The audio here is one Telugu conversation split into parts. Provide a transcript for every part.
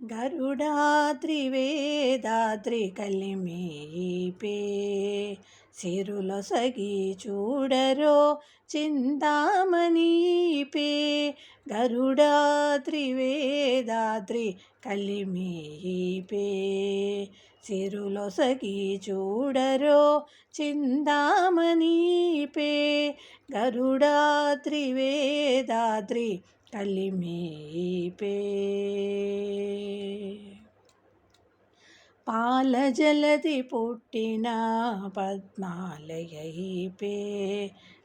గరుడాద్రివేదాద్రి కలిమీపే సిరులొసగి చూడరో చింతామణీపే గరుడాద్రివేదాద్రి కలిమీపే సిరులొసగి చూడరో చింతామణీపే గరుడాద్రివేదాద్రి కలిమీపే పాలజలది పుట్టిన పద్మాలయైపే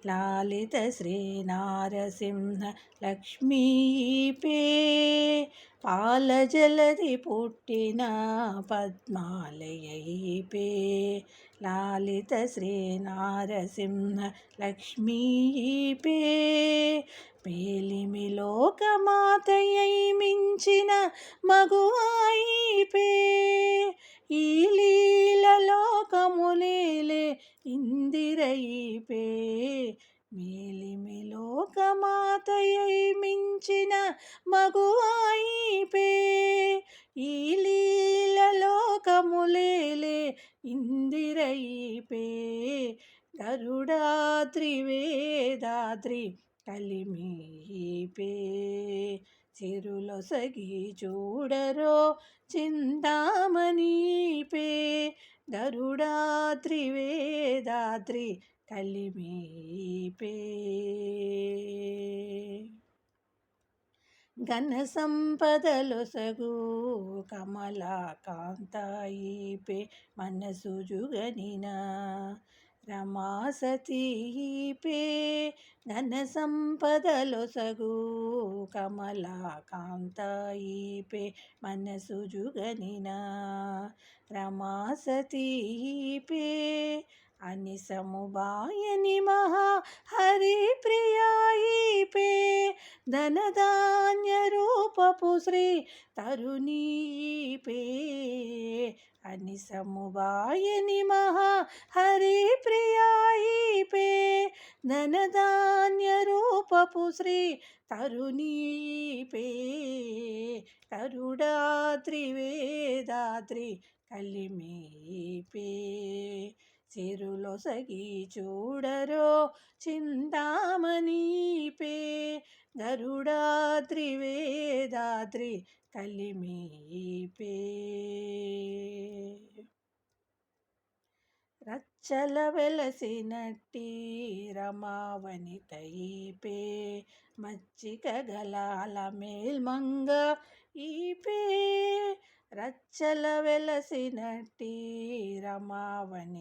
లాలిత శ్రీ నారసింహ లక్ష్మీపే పాలజలది పుట్టిన పద్మాలయైపే లాలిత శ్రీ నారసింహ లక్ష్మీపే పేలిమి లోకమాతయ్యై మించిన మగువాయిపే మేలిమి లోకమాతయ్యై మించిన మగువాయిపే ఈ లీల లోకములేలే ఇందిరైపే గరుడాద్రి వేదాద్రి కలిమీపే. చిరులొసగి చూడరో చింతామణిపే. గరుడాద్రి వేదాద్రి కలిమీపే ఘన సంపదలొసగు కమలాకాంతాయిపే మనసు జుగనిన రమాసతీపే ఘన సంపదలొసగు కమలాకాంతాయిపే మనసు జుగనిన రమాసతీపే అని సముబాయని మహా హరి ప్రియాయిపే ధనధాన్య రూపపు శ్రీ తరుణీపే అని సముబాయని మహా హరి ప్రియాయిపే ధనధాన్య రూపపు శ్రీ తరుణీపే తరుడా వేదాద్రి కలిమీపే సిరులొసగి చూడరో చింతామణీపే. గరుడాద్రి వేదాద్రి కలిమీపే. రచ్చల వెలసినట్టి రమావనితైపే మచ్చిక గలాల మేల్మంగ ఈపే. రచ్చల వెలసినట్టి రమావనితైపే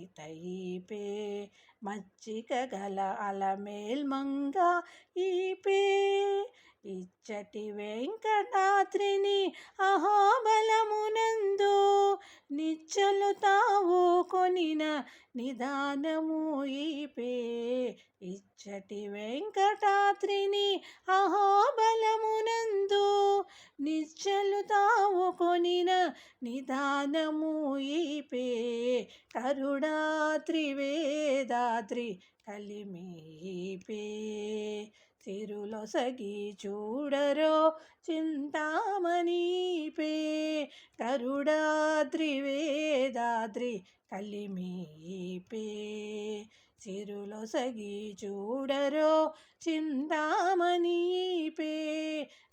మచ్చిక గల అలమేల్మంగ ఈపే. ఇచ్చటి వెంకటాద్రిని అహాబలమునందు నిచ్చలు తావు కొనిన నిదానము ఈపే. ఇచ్చటి వెంకటాద్రిని అహాబలమునందు నిదానము ఈపే కరుడాద్రి వేదాద్రి కలిమీపే. సిరులొసగి చూడరో చింతామణీపే కరుడాద్రి వేదాద్రి కలిమీపే. సిరులొసగి చూడరో చింతామణీపే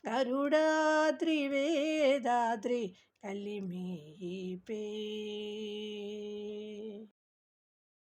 గరుడాద్రి వేదాద్రి కలిమీపే